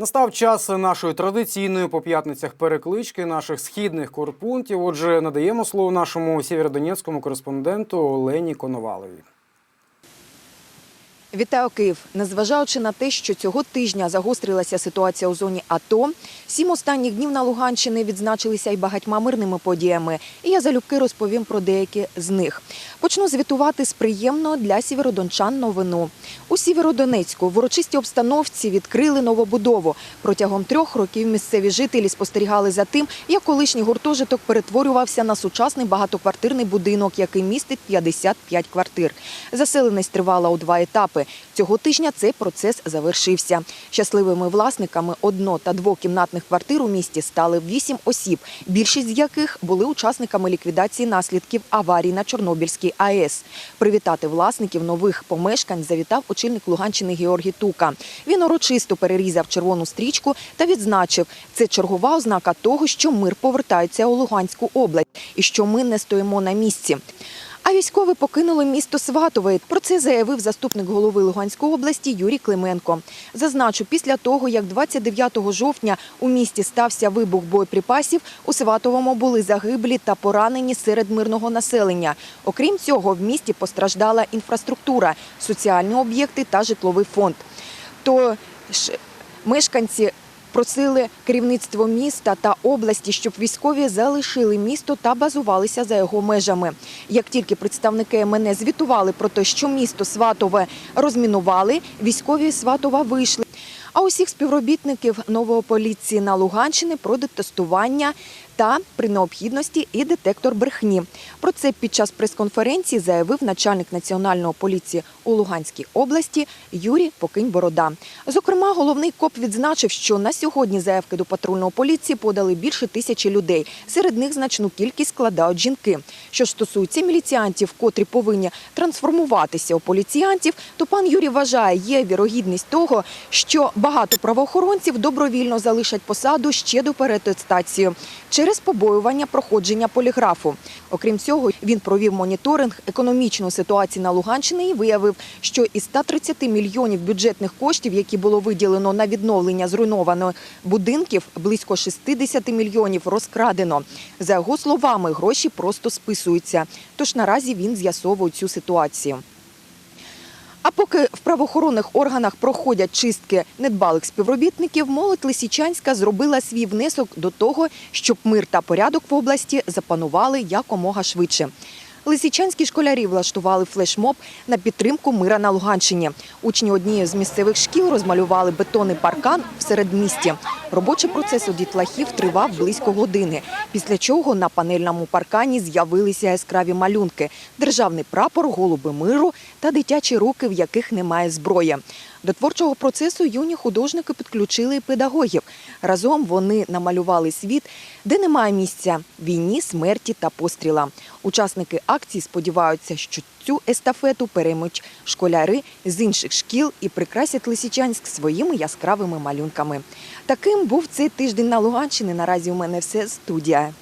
Настав час нашої традиційної по п'ятницях переклички наших східних корпунтів. Отже, надаємо слово нашому сєвєродонецькому кореспонденту Олені Коновалові. Вітаю Київ. Незважаючи на те, що цього тижня загострилася ситуація у зоні АТО, сім останніх днів на Луганщині відзначилися й багатьма мирними подіями. І я залюбки розповім про деякі з них. Почну звітувати з приємного для сіверодончан новину. У Сєвєродонецьку в урочистій обстановці відкрили новобудову. Протягом трьох років місцеві жителі спостерігали за тим, як колишній гуртожиток перетворювався на сучасний багатоквартирний будинок, який містить 55 квартир. Заселеність тривала у два етапи. Цього тижня цей процес завершився. Щасливими власниками одно- та двокімнатних квартир у місті стали вісім осіб, більшість з яких були учасниками ліквідації наслідків аварії на Чорнобильській АЕС. Привітати власників нових помешкань завітав очільник Луганщини Георгій Тука. Він урочисто перерізав червону стрічку та відзначив, це чергова ознака того, що мир повертається у Луганську область і що ми не стоїмо на місці. А військові покинули місто Сватове. Про це заявив заступник голови Луганської області Юрій Клименко. Зазначу, після того, як 29 жовтня у місті стався вибух боєприпасів, у Сватовому були загиблі та поранені серед мирного населення. Окрім цього, в місті постраждала інфраструктура, соціальні об'єкти та житловий фонд. То ж мешканці просили керівництво міста та області, щоб військові залишили місто та базувалися за його межами. Як тільки представники МНС звітували про те, що місто Сватове розмінували, військові Сватова вийшли. А усіх співробітників нової поліції на Луганщині про тестування та при необхідності і детектор брехні. Про це під час прес-конференції заявив начальник національної поліції у Луганській області Юрій Покинь-Борода. Зокрема, головний коп відзначив, що на сьогодні заявки до патрульної поліції подали більше тисячі людей. Серед них значну кількість складають жінки. Що ж стосується міліціантів, котрі повинні трансформуватися у поліціянтів, то пан Юрій вважає, є вірогідність того, що багато правоохоронців добровільно залишать посаду ще до переатестації через побоювання проходження поліграфу. Окрім цього, він провів моніторинг економічної ситуації на Луганщині і виявив, що із 130 мільйонів бюджетних коштів, які було виділено на відновлення зруйнованих будинків, близько 60 мільйонів розкрадено. За його словами, гроші просто списуються. Тож наразі він з'ясовує цю ситуацію. А поки в правоохоронних органах проходять чистки недбалих співробітників, молодь Лисичанська зробила свій внесок до того, щоб мир та порядок в області запанували якомога швидше. Лисичанські школярі влаштували флешмоб на підтримку мира на Луганщині. Учні однієї з місцевих шкіл розмалювали бетонний паркан в середмісті. Робочий процес у дітлахів тривав близько години. Після чого на панельному паркані з'явилися яскраві малюнки: державний прапор, голуби миру та дитячі руки, в яких немає зброї. До творчого процесу юні художники підключили і педагогів. Разом вони намалювали світ, де немає місця війні, смерті та постріла. Учасники акції сподіваються, що цю естафету переймуть школяри з інших шкіл і прикрасять Лисичанськ своїми яскравими малюнками. Таким був цей тиждень на Луганщині. Наразі у мене все студія.